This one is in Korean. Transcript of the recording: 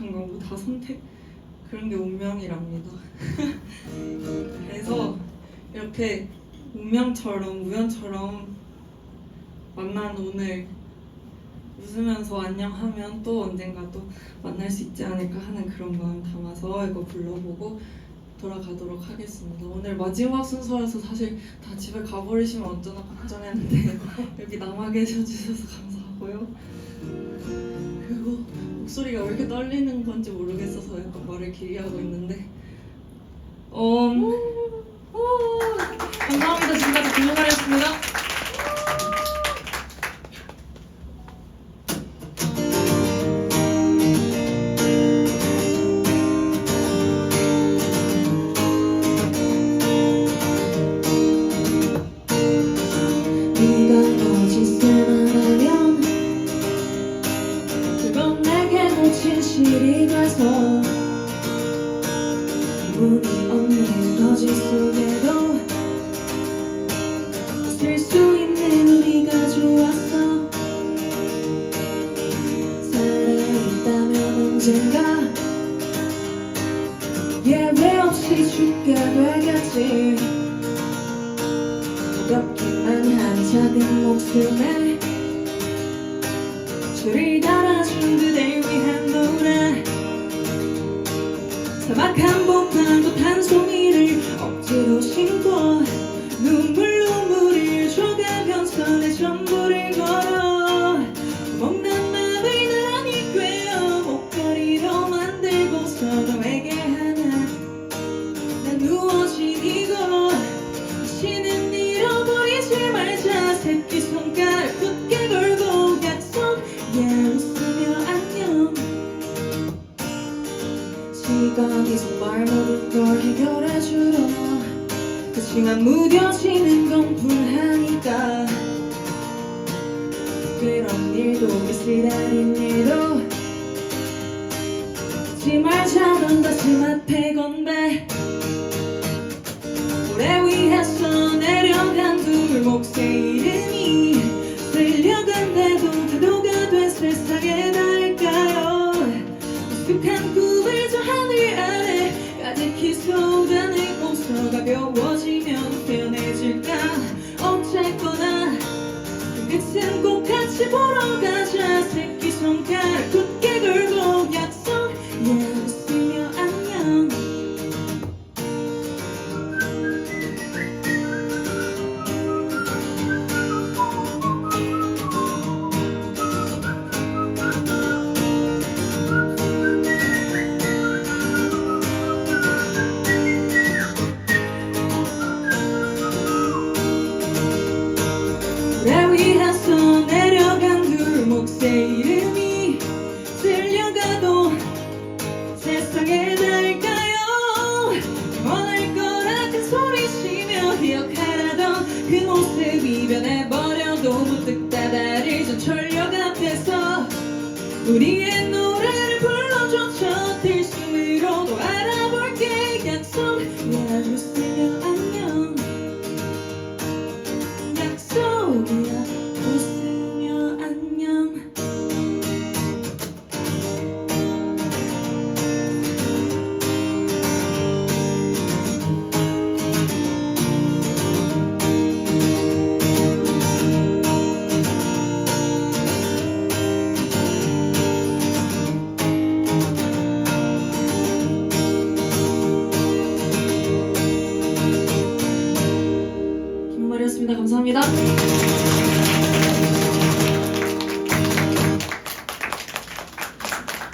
선택한 거고 다 선택 그런 게 운명이랍니다. 그래서 이렇게 운명처럼 우연처럼 만난 오늘 웃으면서 안녕하면 또 언젠가 또 만날 수 있지 않을까 하는 그런 마음 담아서 이거 불러보고 돌아가도록 하겠습니다. 오늘 마지막 순서여서 사실 다 집에 가버리시면 어쩌나 걱정했는데 여기 남아 계셔 주셔서 감사 하고요. 그리고 목소리가 왜 이렇게 떨리는 건지 모르겠어서 약간 말을 길게 하고 있는데 어, 오, 감사합니다. 지금까지 김용아였습니다. 거짓 속에도 웃을 수 있는 우리가 좋았어 살아있다면 언젠가 예외 없이 죽게 되겠지. 무겁기만 한 작은 목숨에 줄을 달아준 그댈 사막 한복판도 한 송이를 억지로 신고 눈물 눈물을 줘가면서 내 전부를 걸어 먹는 맘을 나란히 꿰어 목걸이로 만들고서 너에게 하나. 난 누워진 이곳 다시는 잃어버리지 말자. 새끼손가락 시간이 정말 모든 걸 해결해주러 그치만 무뎌지는 건 불하니까 그런 일도 미스라린 일도 잊지 말자던 다짐 앞에 건배. 오래 위해서 내려간 두 몫의 같이 보러 가자. 새끼손가락 우리의 노 김말이었습니다. 감사합니다